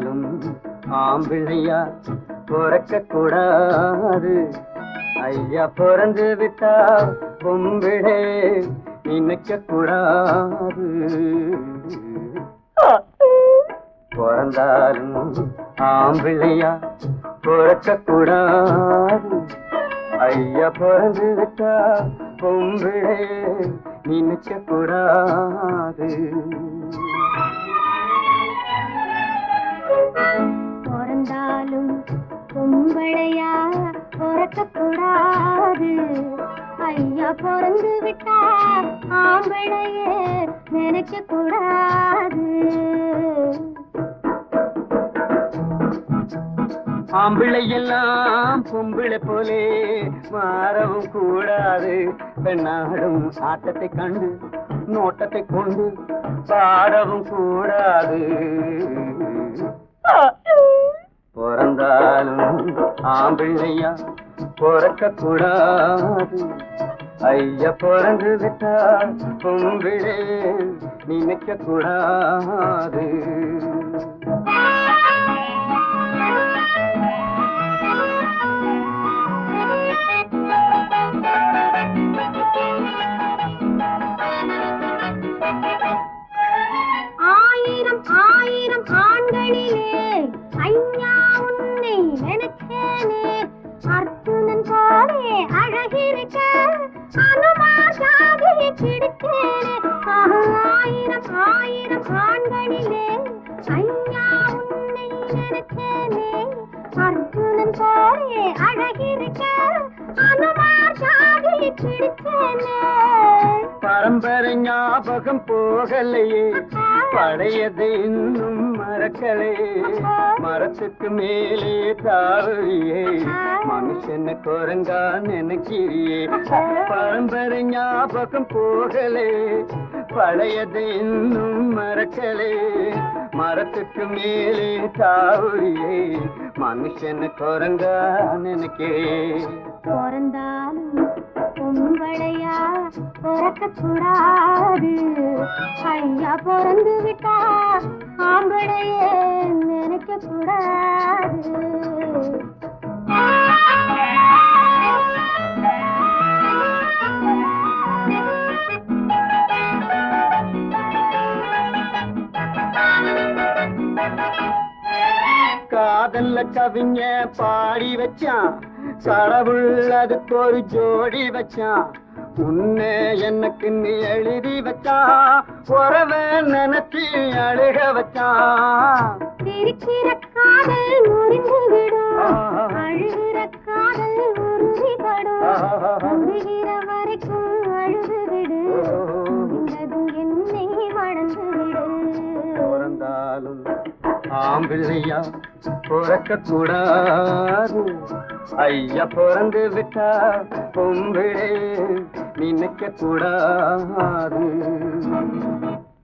பிறந்தாலும் ஆம்பிள்ளையா பிறக்க கூடாது ஐயா பிறந்து விட்டா பொம்பிழே நினைக்க கூடாது பிறந்தாலும் ஆம்பிள்ளையா பிறக்க கூடாது ஐயா பிறந்து விட்டா பொம்பிழே நினைக்க கூடாது வந்தாலும் பொம்பளையா பிறக்கக்கூடாது. ஐயா பிறந்து விட்டா ஆம்பளையே நினைக்க கூடாது ஆம்பிள்ளை எல்லாம் பொம்பிளை போலே மாறவும் கூடாது. பெண்ணாடும் ஆட்டத்தை கண்டு நோட்டத்தை கொண்டு பாடவும் கூடாது. ஆம்பிள்ளையா பிறக்க கூடாது ஐயா பிறந்து விட்டா பொம்பிளே நினைக்க கூடாது அர்ஜுனன் போரே அழகிருக்க அனுமார் சாதி கிடைத்தேனே பரம்பரை ஞாபகம் போகலையே. பழையது இன்னும் மறக்கலையே மரத்துக்கு மேலே தாவியே மனுஷன குரங்கா நினைக்கிறியே பரம்பரை ஞாபகம் போகலே. பழையது இன்னும் மறக்கலே. மரத்துக்கு மேலே தாவியே மனுஷன குரங்கா நினைக்கிறே. பிறந்தாலும் பொம்பளையா பிறக்க கூடாது. ஐயா பிறந்து விட்டா ஆம்பளையே நினைக்க கூடாது. காதல்ல கவிஞ பாடி வச்சான். கடவுள் அதுக்கு ஒரு ஜோடி வச்சான் உன்னை எனக்கு நீ எழுதி வச்சான் உறவ நினைச்சு அழுக வச்சான் சிரிக்கிற காதல் முறிந்து விடும் அழுகிற காதல் உறுதிப்படும் முடிகிற வரைக்கும் அழுது விடு முடிந்ததும் என்னை மறந்து விடு. பிறந்தாலும் ஆம்பிள்ளையா பிறக்க கூடாது ஐயா பிறந்து விட்டா பொம்பிழே நினைக்க கூடாது